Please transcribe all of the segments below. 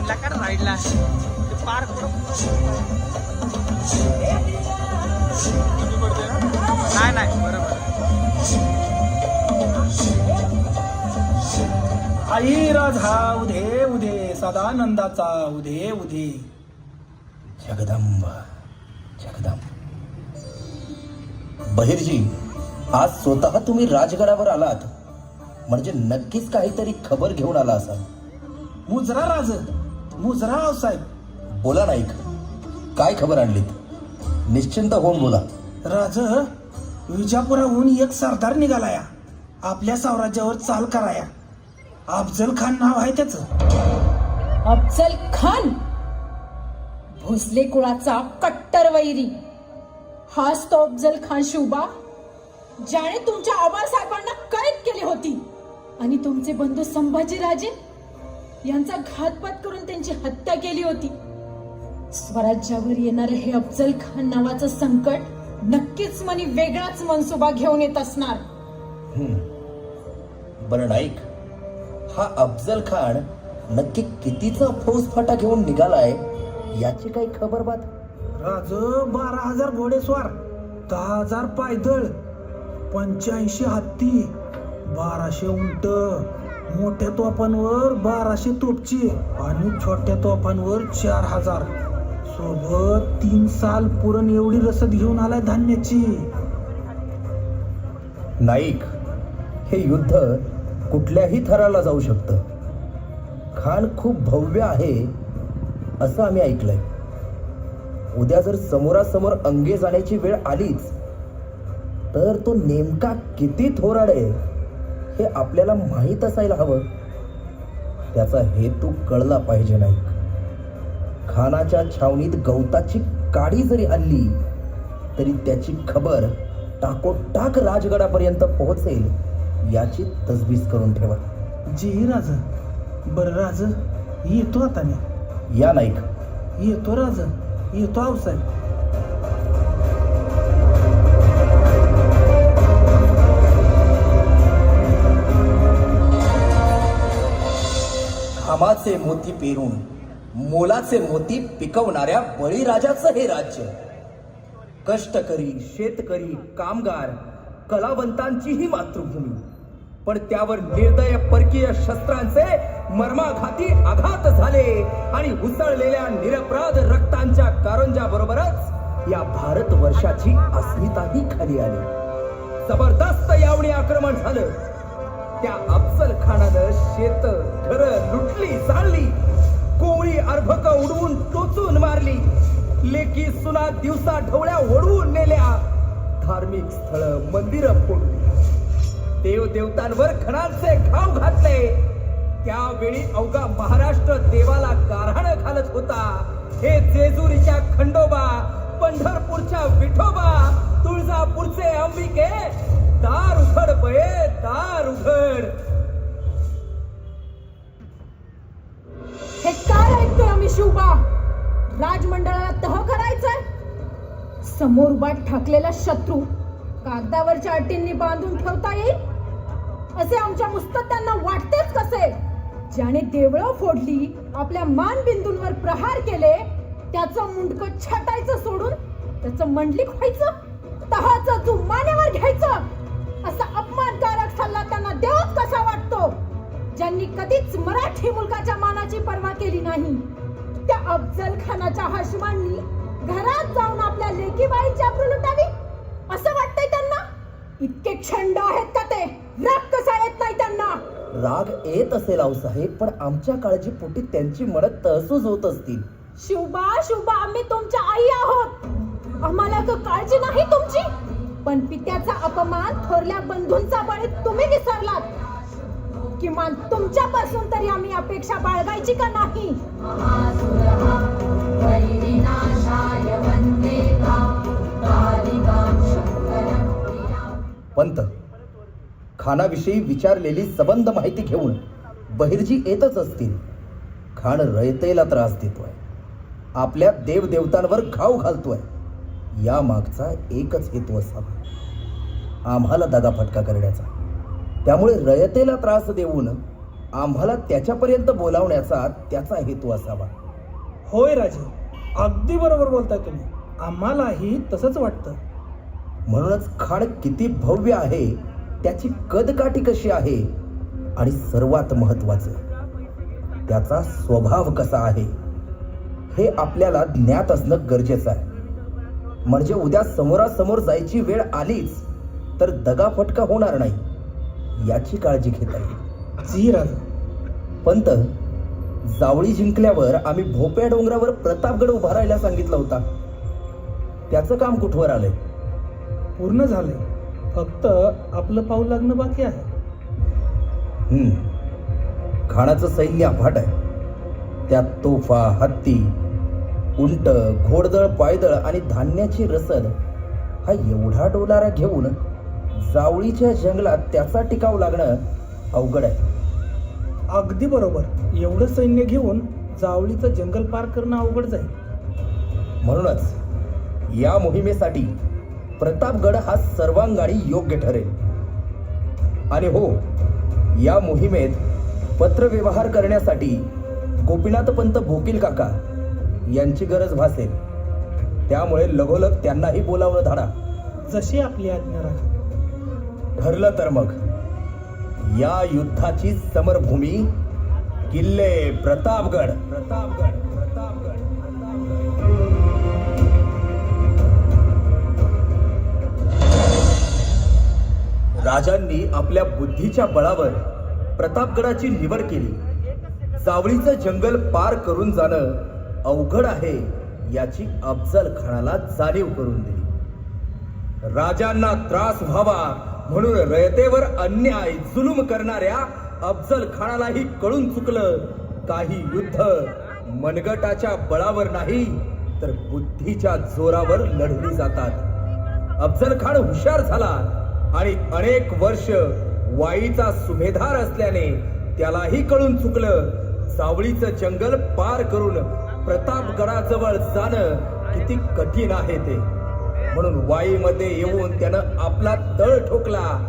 आणला का राईडला ते पार्क नाही नाही बरोबर. आई राधा उधे उधे सदानंदाचा उधे उधे जगदंब जगदंब. बहिरजी आज स्वतः तुम्ही राजगडावर आलात. म्हणजे नक्कीच काहीतरी खबर घेऊन आला असाल. मुजरा राज मुजरा साहेब. बोला नाईक काय खबर आणलीत? निश्चिंत होऊन बोला. राज विजापुराहून एक सरदार निघालाया. आपल्या साम्राज्यावर चाल कराया. अफजल खान नाव आहे त्याच. अफजल खान? भोसले कुळाचा कट्टर वैरी. हाच तो अफजल खान शिवबा ज्याने तुमच्या आबाळ साहेबांना कैद केली होती. आणि तुमचे बंधू संभाजीराजे यांचा घातपात करून त्यांची हत्या केली होती. स्वराज्यावर येणारे हे अफजल खान नावाचं संकट नक्कीच मनी वेगळाच मनसुबा घेऊन येत असणार. बरं नाईक हा अफजल खान नक्की कितीचा फौजफाटा घेऊन निघालाय याची काही खबर बात? राज बारा हजार घोडेस्वार दहा हजार पायदळ पंच्याऐंशी हत्ती बाराशे उंट. मोठ्या तोफांवर बाराशे तोपची आणि छोट्या तोफांवर चार हजार. सोबत तीन साल पुरण एवढी रसद घेऊन आलाय धान्याची. नाईक हे युद्ध कुठल्याही थराला जाऊ शकतं. खान खूप भव्य आहे असं आम्ही ऐकलंय. उद्या जर समोरासमोर अंगे जाण्याची वेळ आलीच तर तो नेमका किती थोराड आहे हे आपल्याला माहीत असायला हवं. त्याचा हेतू कळला पाहिजे नाईक खानाच्या छावणीत गवताची काडी जरी हल्ली तरी त्याची खबर टाकोटाक राजगडापर्यंत पोहोचेल याची तजवीज करून ठेवा. जी राज. बर राज येतो आता मी. या नाईक. येतो राज येतो आऊसाहेब घामाचे मोती पेरून मोलाचे मोती पिकवणाऱ्या बळीराजाचं हे राज्य. कष्टकरी शेतकरी कामगार कलावंतांची ही मातृभूमी. पण त्यावर निर्दय परकीय शस्त्रांचे मर्माघाती आघात झाले आणि उसळलेल्या निरपराध रक्तांच्या कारंजा बरोबरच या भारत वर्षाची अस्मिताही खाली आली. जबरदस्त यावणी आक्रमण झालं. त्या अफजल खानानं शेत लेकी सुना दिवसा ढवळ्या ओढवून नेल्या. धार्मिक स्थळ मंदिर फोडली. देव देवतांवर खणांचे घाव घातले. त्यावेळी अवघा महाराष्ट्र देवाला गारहाण घालत होता. हे जेजुरीच्या खंडोबा पंढरपूरच्या विठोबा तुळजापूरचे अंबिके दार उघड बये दार उघड. हे काय ऐकतोय आम्ही शिवबा? राजमंडळाला तह करायचंय? समोर उभा ठाकलेला शत्रू कागदावरच्या अटींनी बांधून ठेवता येईल? असे आमच्या मुस्तद्यांना वाटतेच कसे? ज्याने देवळं फोडली आपल्या मानबिंदूंवर प्रहार केले त्याचं मुंडक छटायचं सोडून त्याचं मंडलिक व्हायचं? तहाचं जुमान्यावर घ्यायचं? असा अपमानकारक सल्ला त्यांना देवच कसा वाटतो? ज्यांनी कधीच मराठी मुलगाच्या मानाची पर्वा केली नाही. त्या अफजल खानाच्या हाशमांनी घरात जाऊन आपल्या लेकीबाईंची अब्रू लुटावी? असं वाटतंय त्यांना? इतके छंड आहेत का ते? राग कसा येत नाही त्यांना? राग येत असेल आऊसाहेब पण आमच्या काळजीपोटी त्यांची मनं तहसूज होत असतील शिवबा शिवबा आम्ही तुमच्या आई आहोत. आम्हाला क- काळजी नाही तुमची? पण पित्याचा अपमान थोरल्या बंधूंचा बळी तुम्ही विसरलात. किमान तुमच्यापासून तरी आम्ही अपेक्षा बाळगायची का नाही? पंत खानाविषयी विचारलेली सबंध माहिती घेऊन बहिर्जी येतच असतील. खाण रयतेला त्रास देतोय. आपल्या देवदेवतांवर घाव घालतोय. या मागचा एकच हेतू असावा. आम्हाला दगाफटका करण्याचा. त्यामुळे रयतेला त्रास देऊन आम्हाला त्याच्यापर्यंत बोलावण्याचा त्याचा हेतू असावा. होय राजे अगदी बरोबर बोलताय तुम्ही. आम्हालाही तसंच वाटतं. म्हणूनच खाण किती भव्य आहे त्याची कदकाठी कशी आहे आणि सर्वात महत्वाचं त्याचा स्वभाव कसा आहे हे आपल्याला ज्ञात असणं गरजेचं आहे. म्हणजे उद्या समोरासमोर जायची वेळ आलीच तर दगाफटका होणार नाही. याची काळजी घेता येईल. जी राजा पंत जावळी जिंकल्यावर आम्ही भोप्या डोंगरावर प्रतापगड उभा राहायला सांगितला होता. त्याचं काम कुठवर आलंय? पूर्ण झाले फक्त आपलं पाऊल लागणं बाकी आहे. हम्म. खाणाचं सैन्य अफाट आहे. त्यात तोफा हत्ती उंट घोडदळ पायदळ आणि धान्याची रसद हा एवढा डोलारा घेऊन जावळीच्या जंगलात त्याचा टिकाव लागणं अवघड आहे. अगदी बरोबर. एवढं सैन्य घेऊन जावळीचं जंगल पार करणं अवघड जाईल. म्हणूनच या मोहिमेसाठी प्रतापगड हा सर्वांगाणी योग्य ठरेल. आणि हो या मोहिमेत पत्रव्यवहार करण्यासाठी गोपीनाथ पंत भोकील काका यांची गरज भासेल. त्यामुळे लगोलग त्यांनाही बोलावणं धाडा. जशी आपली आज्ञा राजा ठरलं तर मग. या युद्धाची समरभूमी किल्ले प्रतापगड. प्रतापगड प्रतापगड राजांनी आपल्या बुद्धीच्या बळावर प्रतापगडाची निवड केली. सावळीचं जंगल पार करून जाणं अवघड आहे याची अफजल खानाला जाणीव करून दिली. राजांना त्रास व्हावा. म्हणून रयतेवर अन्याय जुलूम करणाऱ्या अफजल खानालाही कळून चुकलं. काही युद्ध मनगटाच्या बळावर नाही तर बुद्धीच्या जोरावर लढली जातात. अफजल खान हुशार झाला आणि अनेक वर्ष वाईचा सुभेदार असल्याने त्यालाही कळून चुकलं. सावळीचं जंगल पार करून प्रतापगडाजवळ जाणं किती कठीण आहे ते. म्हणून वाईमध्ये येऊन त्यानं आपला तळ ठोकला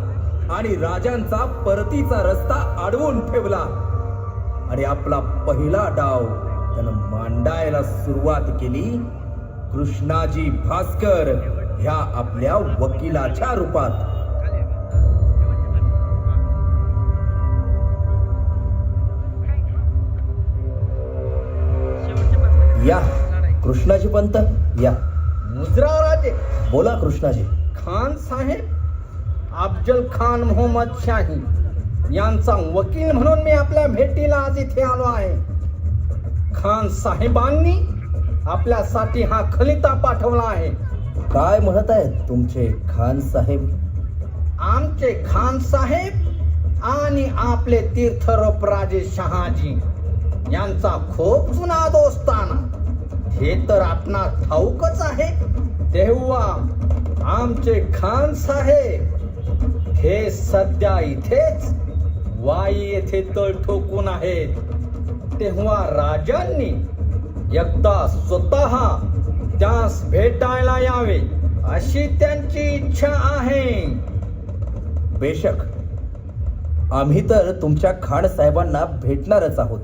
आणि राजांचा परतीचा रस्ता अडवून ठेवला. आणि आपला पहिला डाव त्यानं मांडायला सुरुवात केली. कृष्णाजी भास्कर ह्या आपल्या वकिलाच्या रूपात. या कृष्णाजी पंत या. मुजरा! राजे बोला कृष्णाजी. खान साहेब अफजल खान मोहम्मद शाही यांचा वकील म्हणून मी आपल्या भेटीला आज इथे आलो आहे. खान साहेबांनी आपल्यासाठी हा खलिता पाठवला आहे. काय म्हणत आहेत तुमचे खान साहेब? आमचे खान साहेब आणि आपले तीर्थरूप राजे शहाजी यांचा खूप जुना दोस्ताना. हे तर आपणा ठाऊकच आहे. तेव्हा आमचे खान साहेब हे सध्या इथेच वाई येथे तळ ठोकून आहेत. तेव्हा राजांनी एकदा स्वतः त्यास भेटायला यावे अशी त्यांची इच्छा आहे. बेशक. आम्ही तर तुमच्या खान साहेबांना भेटणारच आहोत.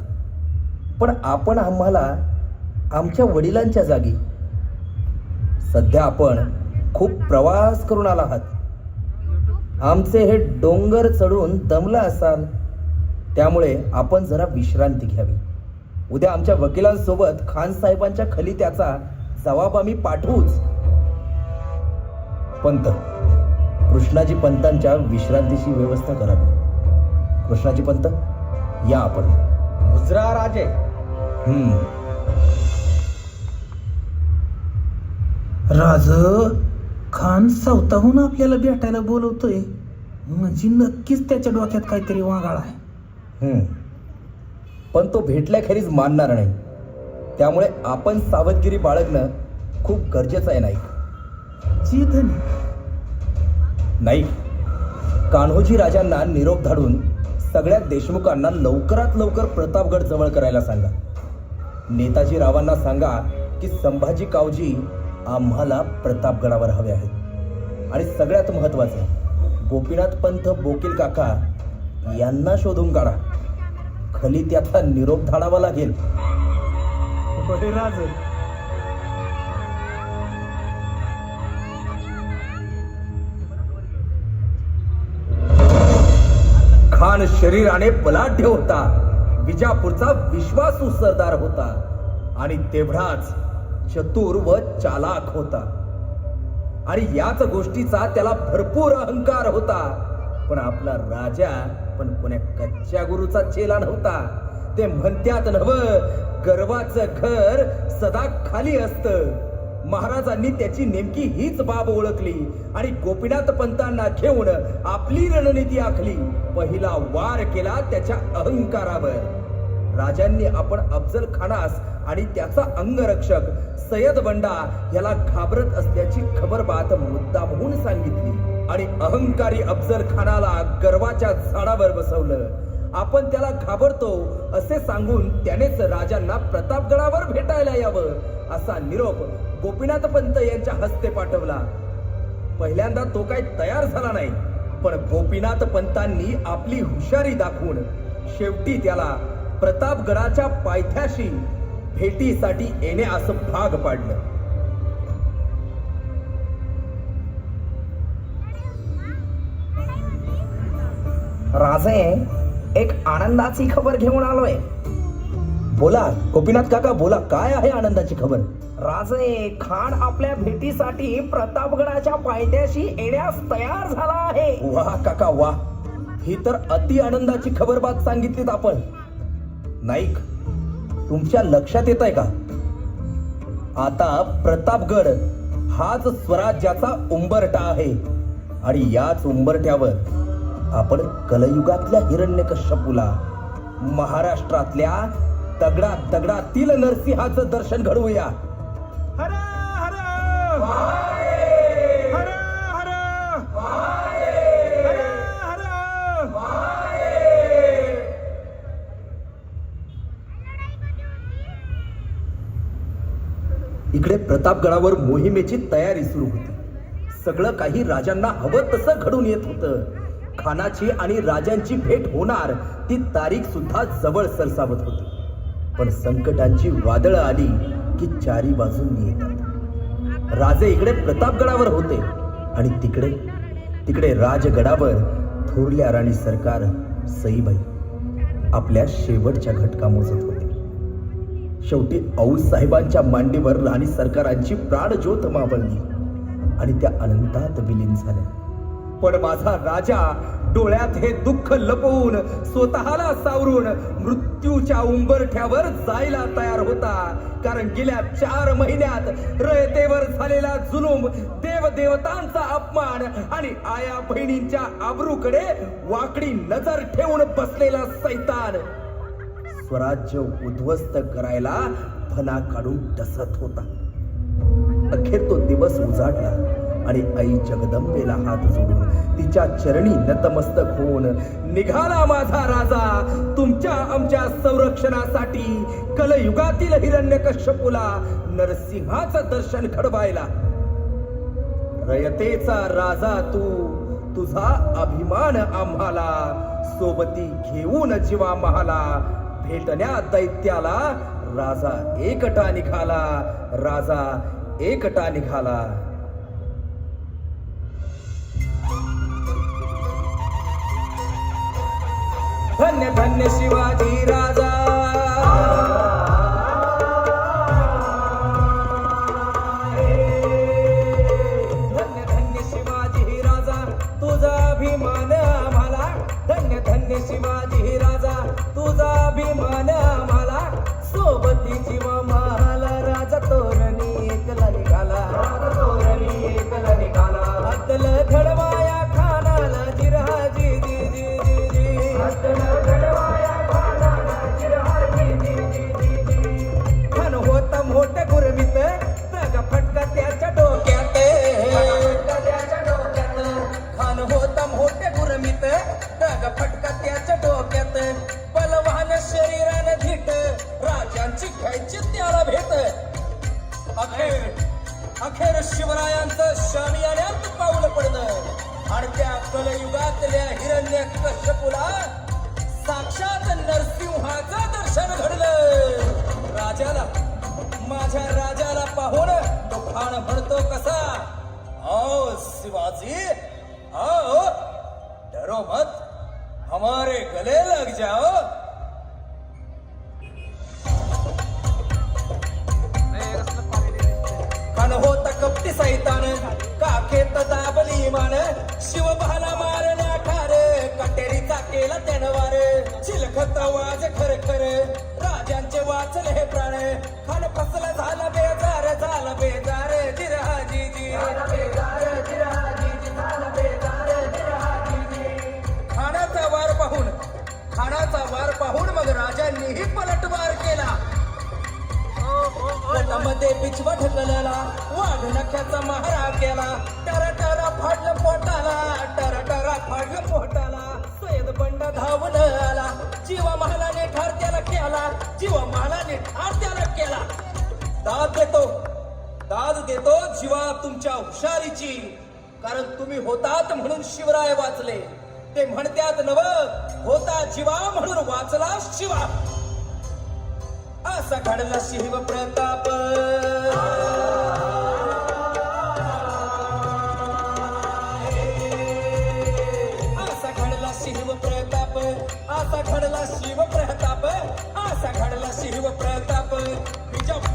पण आपण आम्हाला आमच्या वडिलांच्या जागी सध्या आपण खूप प्रवास करून आला आहात. आमचे हे डोंगर चढून दमला असाल त्यामुळे आपण जरा विश्रांती घ्यावी. उद्या आमच्या वकिलांसोबत खान साहेबांच्या खलित्याचा जबाब आम्ही पाठवूच. पंत. कृष्णाजी पंतांच्या विश्रांतीची व्यवस्था करावी कृष्णाजी पंत या आपण. मुजरा राजे हम्म. राज खान सावताहून आपल्याला भेटायला बोलवतोय. म्हणजे नक्कीच त्याच्या डोक्यात काहीतरी वागाळ आहे. हम्म. पण तो भेटल्याखेरीज मानणार नाही. त्यामुळे आपण सावधगिरी बाळगणं खूप गरजेचं आहे नाही जी धनी. नाही कान्होजी राजांना निरोप धाडून सगळ्या देशमुखांना लवकरात लवकर प्रतापगड जवळ करायला सांगा. नेताजी रावांना सांगा की संभाजी कावजी आम्हाला प्रतापगडावर हवे आहेत. आणि सगळ्यात महत्वाचं गोपीनाथ पंत बोकील काका यांना शोधून काढा. खली त्याचा निरोप धाडावा लागेल. राज खान शरीराने बलाढ्य होता. विजापूरचा विश्वासू सरदार होता. आणि तेवढाच चतुर व चालाक होता. आणि याच गोष्टीचा त्याला भरपूर अहंकार होता. पण आपला राजा पण कोण्या कच्च्या गुरुचा चेला नव्हता. ते म्हणत्यात नव गर्वाचं घर सदा खाली असतं. महाराजांनी त्याची नेमकी हीच बाब ओळखली आणि गोपीनाथ पंतांना घेऊन आपली रणनीती आखली. पहिला वार केला त्याच्या अहंकारावर. राजांनी आपण अफजल खानास आणि त्याचा अंगरक्षक सय्यद बंडा याला घाबरत असल्याची खबर बात मुद्दामहून सांगितली. आणि अहंकारी अफजल खानाला गर्वाच्या झाडावर बसवलं. आपण त्याला घाबरतो असे सांगून त्यानेच राजांना प्रतापगडावर भेटायला यावं असा निरोप गोपीनाथ पंत यांच्या हस्ते पाठवला. पहिल्यांदा तो काही तयार झाला नाही पण गोपीनाथ पंतांनी आपली हुशारी दाखवून शेवटी त्याला प्रतापगडाच्या पायथ्याशी भेटीसाठी येण्यास भाग पाडलं. राजे एक आनंदाची खबर घेऊन आलोय. बोला गोपीनाथ काका बोला काय आहे आनंदाची खबर? राजे खान आपल्या भेटीसाठी प्रतापगडाच्या पायथ्याशी येण्यास तयार झाला आहे. वा काका वा ही तर अति आनंदाची खबर बात सांगितलीत आपण. नाईक तुमच्या लक्षात येत आहे का? आता प्रतापगड हाच स्वराज्याचा उंबरठा आहे. आणि याच उंबरठ्यावर आपण कलयुगातल्या हिरण्यकश्यपूला महाराष्ट्रातल्या दगडा दगडातील नरसिंहाचं दर्शन घडवूया. हरा हरा हर हर हर इकडे प्रतापगडावर मोहिमेची तयारी सुरू होती. सगळं काही राजांना हवं तसं घडून येत होतं. खानाची आणि राजांची भेट होणार ती तारीख सुद्धा जवळ सरसावत होती. पण संकटांची वादळं आली की चारी बाजूंनी येतात. राजे इकडे प्रतापगडावर होते आणि तिकडे तिकडे राजगडावर थोरल्या राणी सरकार सईबाई आपल्या शेवटच्या घटका मोजत होते. शेवटी औस साहेबांच्या मांडीवर राणी सरकारांची प्राणज्योत मावळली आणि त्या अनंतात विलीन झाल्या. पण माझा राजा डोळ्यात हे दुःख लपवून स्वतःला सावरून मृत्यूच्या उंबरठ्यावर जायला तयार होता. कारण गेल्या चार महिन्यात रयतेवर झालेला जुलूम देवदेवतांचा अपमान आणि आया बहिणींच्या आबरूकडे वाकडी नजर ठेवून बसलेला सैतान. स्वराज्य उद्ध्वस्त करायला फणा काढून टसत होता. अखेर तो दिवस उजाडला आणि आई जगदंबेला हात जोडून तिच्या चरणी नतमस्तक होऊन निघाला माझा राजा तुमच्या आमच्या संरक्षणासाठी कलयुगातील हिरण्यकश्यपूला नरसिंहाचं दर्शन घडवायला. रयतेचा राजा तू तुझा अभिमान आम्हाला सोबती घेऊन जीवा महाला भेटण्या दैत्याला. राजा एकटा निघाला. राजा एकटा निघाला. धन्य धन्य शिवाजी राजा. सोबती राजाचं दर्शन घडलं. राजाला माझ्या राजाला पाहून तो खान म्हणतो कसा? आओ शिवाजी आओ डरो मत. हमारे गले लग जाओ. खान होत कपटी सैतान काखेत दाबली मान. शिव बहाला मारल्या केला त्यानं वार. चिलखत वाज खर खर. राजांचे वाचले हे प्राण. खान फसला झाला बेजार झाला बेजार. जिरहाजी जी खानाचा वार पाहून खानाचा वार पाहून मग राजांनीही पलटवार केला. मध्ये पिछवा ढकलला वाघ नख्याचा महारा केला. टरा टरा फाडलं पोटाला टरा टरा फाडलं पोट सयद धावून आला जीवा महालाने ठार त्याला केला. जीवा महालाने ठार त्याला केला. दाद देतो. दाद देतो जीवा तुमच्या हुशारीची. कारण तुम्ही होतात म्हणून शिवराय वाचले. ते म्हणत्यात नव होता जीवा म्हणून वाचला शिवा. असा घडला शिव प्रताप. असा घडला शिव प्रताप असा घडला शिव प्रताप विजापूरचा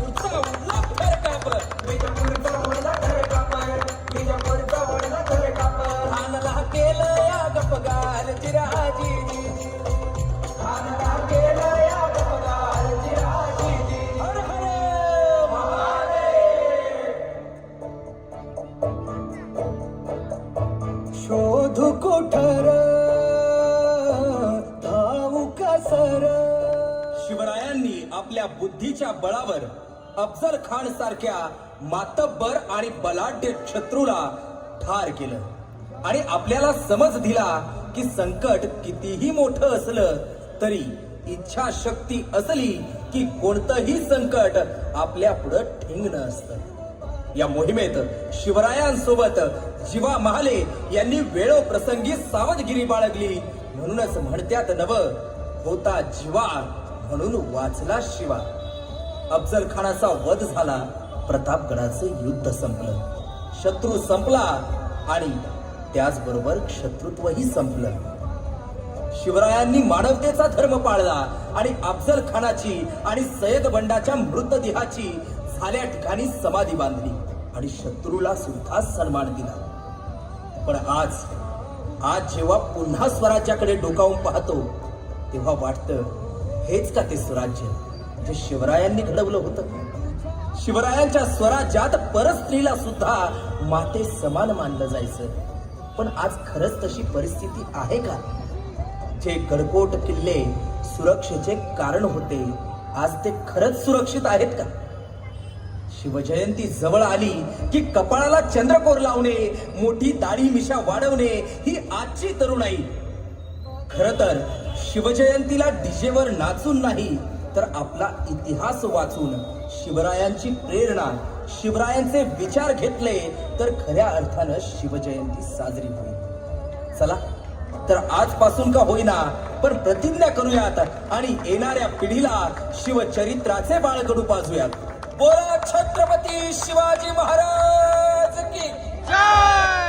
बुद्धीच्या बळावर अफजल खान सारख्या मातब्बर आणि बलाढ्य शत्रूला ठार केलं. आणि आपल्याला समज दिला की संकट कितीही मोठं असलं तरी इच्छाशक्ती असली की कोणतंही संकट आपल्या पुढं ठिंगणं असतं. या मोहिमेत शिवरायांसोबत जीवा महाले यांनी वेळोप्रसंगी सावधगिरी बाळगली म्हणूनच म्हणत्यात नव होता जीवा. म्हणून वाचला शिवा. अफजल खानाचा वध झाला प्रतापगडाचं युद्ध संपलं. शत्रू संपला आणि त्याचबरोबर शत्रुत्वही संपलं. शिवरायांनी मानवतेचा धर्म पाळला आणि अफजल खानाची आणि सय्यद बंडाच्या मृतदेहाची झाल्या ठिकाणी समाधी बांधली आणि शत्रूला सुद्धा सन्मान दिला. पण आज आज जेव्हा पुन्हा स्वराज्याकडे डोकावून पाहतो तेव्हा वाटतं हेच का ते स्वराज्य? जे शिवरायांनी घडवलं होतं. शिवरायांच्या स्वराज्यात परस्त्रीला सुद्धा माते समान मानलं जायचं. पण आज खरंच तशी परिस्थिती आहे का? जे गडकोट किल्ले सुरक्षेचे कारण होते आज ते खरंच सुरक्षित आहेत का? शिवजयंती जवळ आली की कपाळाला चंद्रकोर लावणे मोठी दाढी मिशा वाढवणे ही आजची तरुणाई. खर तर शिवजयंतीला डीजेवर नाचून नाही तर आपला इतिहास वाचून शिवरायांची प्रेरणा शिवरायांचे विचार घेतले तर खऱ्या अर्थानं शिवजयंती साजरी होईल. चला तर आजपासून का होईना पण प्रतिज्ञा करूयात आणि येणाऱ्या पिढीला शिवचरित्राचे बाळकडू पाजूयात. बोला छत्रपती शिवाजी महाराज की जय!